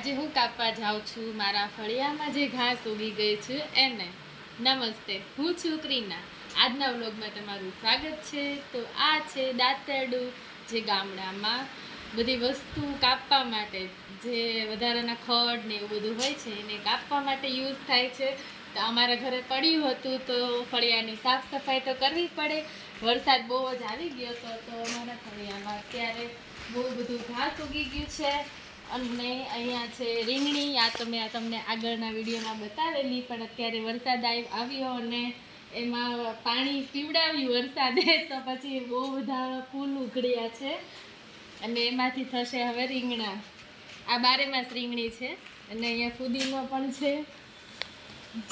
આજે હું કાપવા જાઉં છું. મારા ફળિયામાં જે ઘાસ ઉગી ગઈ છે એને નમસ્તે. હું છું ક્રીના. આજના વ્લોગમાં તમારું સ્વાગત છે. તો આ છે દાંતરડું, જે ગામડામાં બધી વસ્તુ કાપવા માટે જે વધારાના ખડ ને એવું બધું હોય છે, એને કાપવા માટે યુઝ થાય છે. તો અમારા ઘરે પડ્યું હતું તો ફળિયાની સાફ સફાઈ તો કરવી પડે. વરસાદ બહુ જ આવી ગયો હતો તો અમારા ફળિયામાં અત્યારે બહુ બધું ઘાસ ઉગી ગયું છે. અને અહીંયા છે રીંગણી. આ તો મેં તમને આગળના વિડીયોમાં બતાવેલી, પણ અત્યારે વરસાદ આવ- આવ્યો અને એમાં પાણી પીવડાવ્યું વરસાદે, તો પછી બહુ બધા ફૂલ ઉઘડ્યા છે. અને એમાંથી થશે હવે રીંગણા. આ બારે માસ રીંગણી છે અને અહીંયા ફુદીનો પણ છે.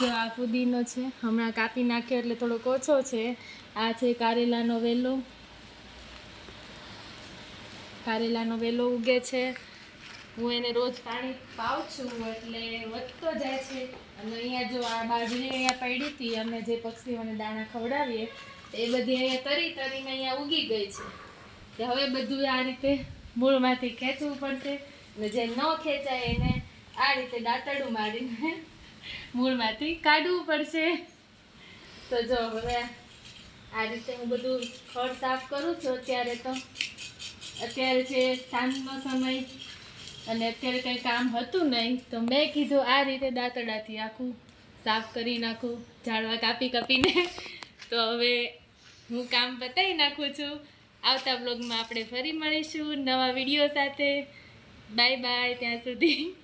જો આ ફુદીનો છે, હમણાં કાપી નાખ્યો એટલે થોડોક ઓછો છે. આ છે કારેલાનો વેલો. કારેલાનો વેલો ઉગે છે. હું એને રોજ પાણી પાઉં છું, એટલે વધતો જાય છે. અને અહીંયા જો આ બાજરી અહીંયા પડી હતી, અમે જે પક્ષીઓને દાણા ખવડાવીએ, એ બધી અહીંયા તરી તરીને અહીંયા ઉગી ગઈ છે. તો હવે બધું આ રીતે મૂળમાંથી ખેંચવું પડશે. અને જે ન ખેંચાય એને આ રીતે દાંતડું મારીને મૂળમાંથી કાઢવું પડશે. તો જો હવે આ રીતે હું બધું ખડ સાફ કરું છું અત્યારે તો. અત્યારે છે સાંજનો સમય. અને અત્યારે કંઈ કામ હતું નહીં, તો મેં કીધું આ રીતે દાંતડાથી આખું સાફ કરી નાખું, ઝાડવા કાપી કાપીને. તો હવે હું કામ પતાવી નાખું છું. આવતા બ્લોગમાં આપણે ફરી મળીશું નવા વીડિયો સાથે. બાય બાય ત્યાં સુધી.